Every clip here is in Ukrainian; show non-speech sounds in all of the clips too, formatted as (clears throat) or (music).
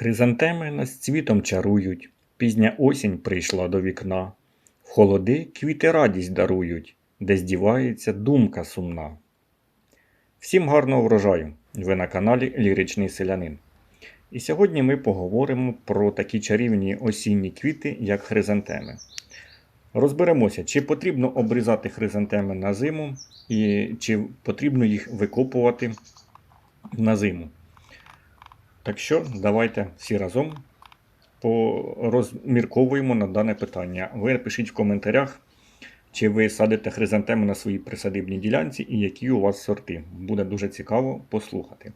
Хризантеми нас цвітом чарують, пізня осінь прийшла до вікна. В холоди квіти радість дарують, де здівається думка сумна. Всім гарного врожаю! Ви на каналі Ліричний Селянин. І сьогодні ми поговоримо про такі чарівні осінні квіти, як хризантеми. Розберемося, чи потрібно обрізати хризантеми на зиму, і чи потрібно їх викопувати на зиму. Так що давайте всі разом порозмірковуємо на дане питання. Ви пишіть в коментарях, чи ви садите хризантеми на своїй присадибній ділянці і які у вас сорти. Буде дуже цікаво послухати.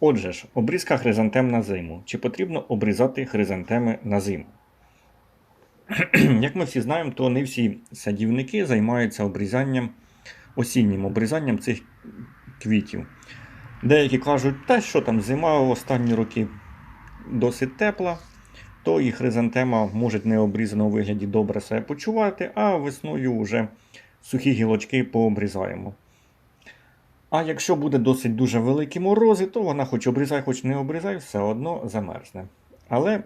Отже ж, обрізка хризантем на зиму. Чи потрібно обрізати хризантеми на зиму? (clears throat) Як ми всі знаємо, то не всі садівники займаються обрізанням, осіннім обрізанням цих квітів. Деякі кажуть, та що там зима в останні роки досить тепла, то і хризантема може не обрізано у вигляді добре себе почувати, а весною вже сухі гілочки пообрізаємо. А якщо буде досить дуже великі морози, то вона хоч обрізай, хоч не обрізай, все одно замерзне. Але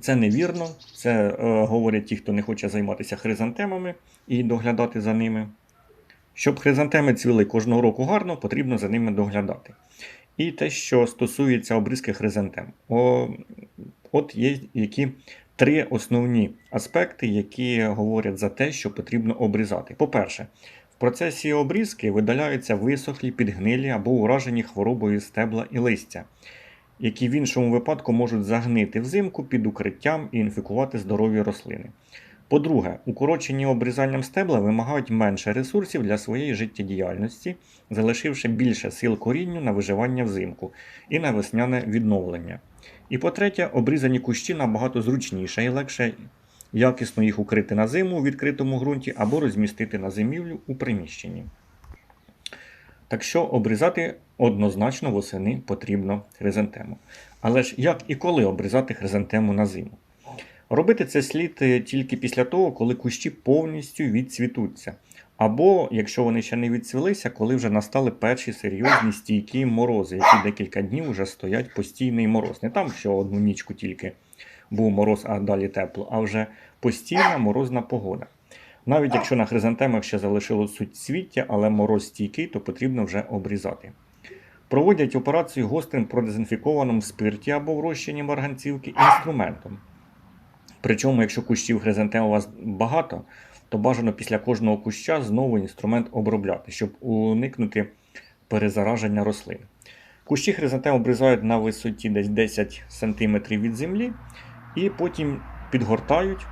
це невірно. Це е, говорять ті, хто не хоче займатися хризантемами і доглядати за ними. Щоб хризантеми цвіли кожного року гарно, потрібно за ними доглядати. І те, що стосується обрізки хризантем. О, от є які три основні аспекти, які говорять за те, що потрібно обрізати. По-перше, в процесі обрізки видаляються висохлі, підгнилі або уражені хворобою стебла і листя, які в іншому випадку можуть загнити взимку під укриттям і інфікувати здорові рослини. По-друге, укорочені обрізанням стебла вимагають менше ресурсів для своєї життєдіяльності, залишивши більше сил корінню на виживання взимку і на весняне відновлення. І по-третє, обрізані кущі набагато зручніше і легше якісно їх укрити на зиму у відкритому ґрунті або розмістити на зимівлю у приміщенні. Так що обрізати однозначно восени потрібно хризантему. Але ж як і коли обрізати хризантему на зиму? Робити це слід е, тільки після того, коли кущі повністю відцвітуться. Або, якщо вони ще не відцвілися, коли вже настали перші серйозні стійкі морози, які декілька днів вже стоять постійний мороз. Не там, що одну нічку тільки був мороз, а далі тепло, а вже постійна морозна погода. Навіть якщо на хризантемах ще залишилось суцвіття, але мороз стійкий, то потрібно вже обрізати. Проводять операцію гострим продезінфікованим спирті або в розчині марганцівки інструментом. Причому, якщо кущів хризантем у вас багато, то бажано після кожного куща знову інструмент обробляти, щоб уникнути перезараження рослин. Кущі хризантем обрізають на висоті десь 10 см від землі і потім підгортають,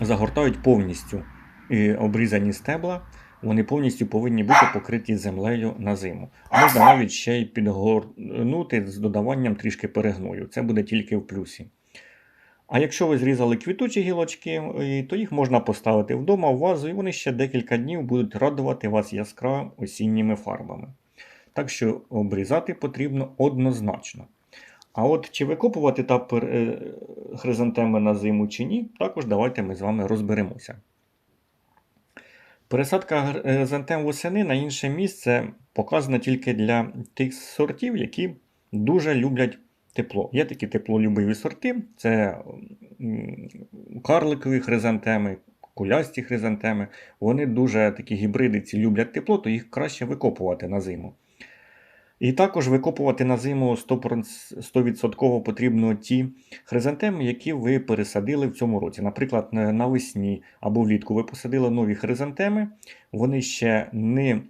загортають повністю і обрізані стебла. Вони повністю повинні бути покриті землею на зиму. Можна навіть ще й підгорнути з додаванням трішки перегною. Це буде тільки в плюсі. А якщо ви зрізали квітучі гілочки, то їх можна поставити вдома в вазу, і вони ще декілька днів будуть радувати вас яскравими осінніми фарбами. Так що обрізати потрібно однозначно. А от чи викопувати та хризантеми на зиму чи ні, також давайте ми з вами розберемося. Пересадка хризантем восени на інше місце показана тільки для тих сортів, які дуже люблять тепло. Є такі теплолюбиві сорти, це карликові хризантеми, кулясті хризантеми. Вони дуже такі гібридиці люблять тепло, то їх краще викопувати на зиму. І також викопувати на зиму 100% потрібно ті хризантеми, які ви пересадили в цьому році. Наприклад, навесні або влітку ви посадили нові хризантеми, вони ще не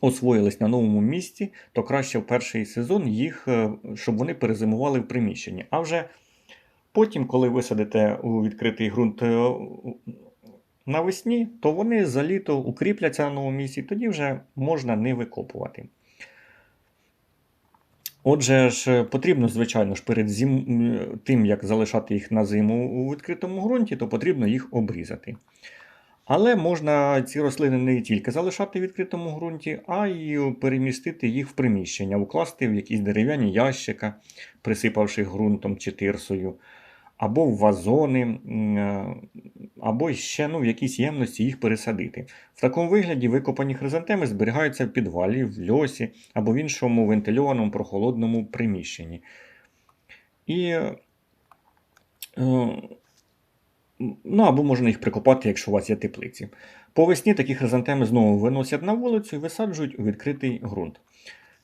освоїлись на новому місці, то краще в перший сезон їх, щоб вони перезимували в приміщенні. А вже потім, коли ви садите у відкритий ґрунт навесні, то вони за літо укріпляться на новому місці, тоді вже можна не викопувати. Отже, ж, потрібно, звичайно ж, перед зим... тим, як залишати їх на зиму у відкритому ґрунті, то потрібно їх обрізати. Але можна ці рослини не тільки залишати в відкритому ґрунті, а й перемістити їх в приміщення, укласти в якісь дерев'яні ящика, присипавши ґрунтом чи тирсою, або в вазони, або ще ну, в якісь ємності їх пересадити. В такому вигляді викопані хризантеми зберігаються в підвалі, в льосі або в іншому вентильованому прохолодному приміщенні. І, е, ну, або можна їх прикопати, якщо у вас є теплиці. По весні такі хризантеми знову виносять на вулицю і висаджують у відкритий ґрунт.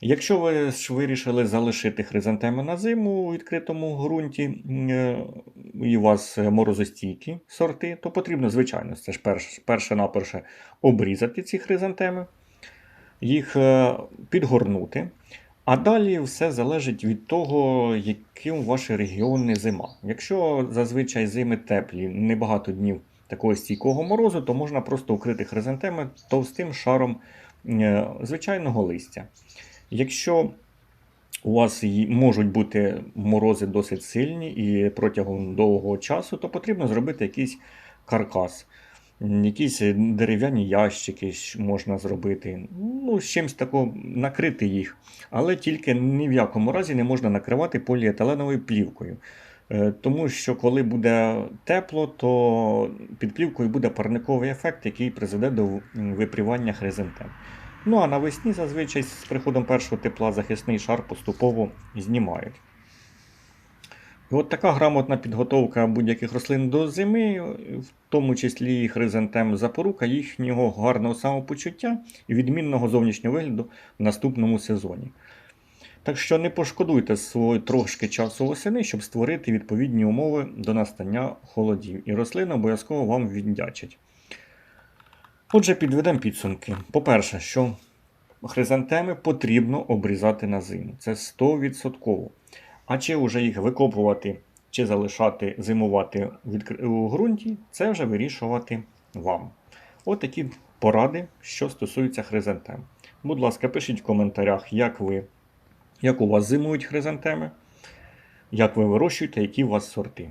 Якщо ви вирішили залишити хризантеми на зиму у відкритому ґрунті, е, і у вас морозостійкі сорти, то потрібно, звичайно, це ж перше-наперше обрізати ці хризантеми, їх е, підгорнути. А далі все залежить від того, яким ваші регіони зима. Якщо зазвичай зими теплі, небагато днів такого стійкого морозу, то можна просто укрити хризантеми товстим шаром е, звичайного листя. Якщо у вас можуть бути морози досить сильні і протягом довгого часу, то потрібно зробити якийсь каркас. Якісь дерев'яні ящики можна зробити. Ну, з чимось такого накрити їх. Але тільки ні в якому разі не можна накривати поліетиленовою плівкою. Е, Тому що коли буде тепло, то під плівкою буде парниковий ефект, який призведе до випрівання хризантем. Ну а навесні зазвичай з приходом першого тепла захисний шар поступово знімають. І от така грамотна підготовка будь-яких рослин до зими, в тому числі і хризантем запорука їхнього гарного самопочуття і відмінного зовнішнього вигляду в наступному сезоні. Так що не пошкодуйте свого трошки часу восени, щоб створити відповідні умови до настання холодів, і рослини обов'язково вам віддячать. Отже, підведемо підсумки. По-перше, що хризантеми потрібно обрізати на зиму. Це 100%. А чи вже їх викопувати, чи залишати зимувати у ґрунті, це вже вирішувати вам. От такі поради, що стосуються хризантем. Будь ласка, пишіть в коментарях, як ви, як у вас зимують хризантеми, як ви вирощуєте, які у вас сорти.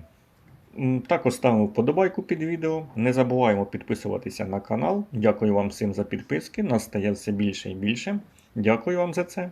Також ставимо вподобайку під відео. Не забуваємо підписуватися на канал. Дякую вам всім за підписки. Нас стає все більше і більше. Дякую вам за це.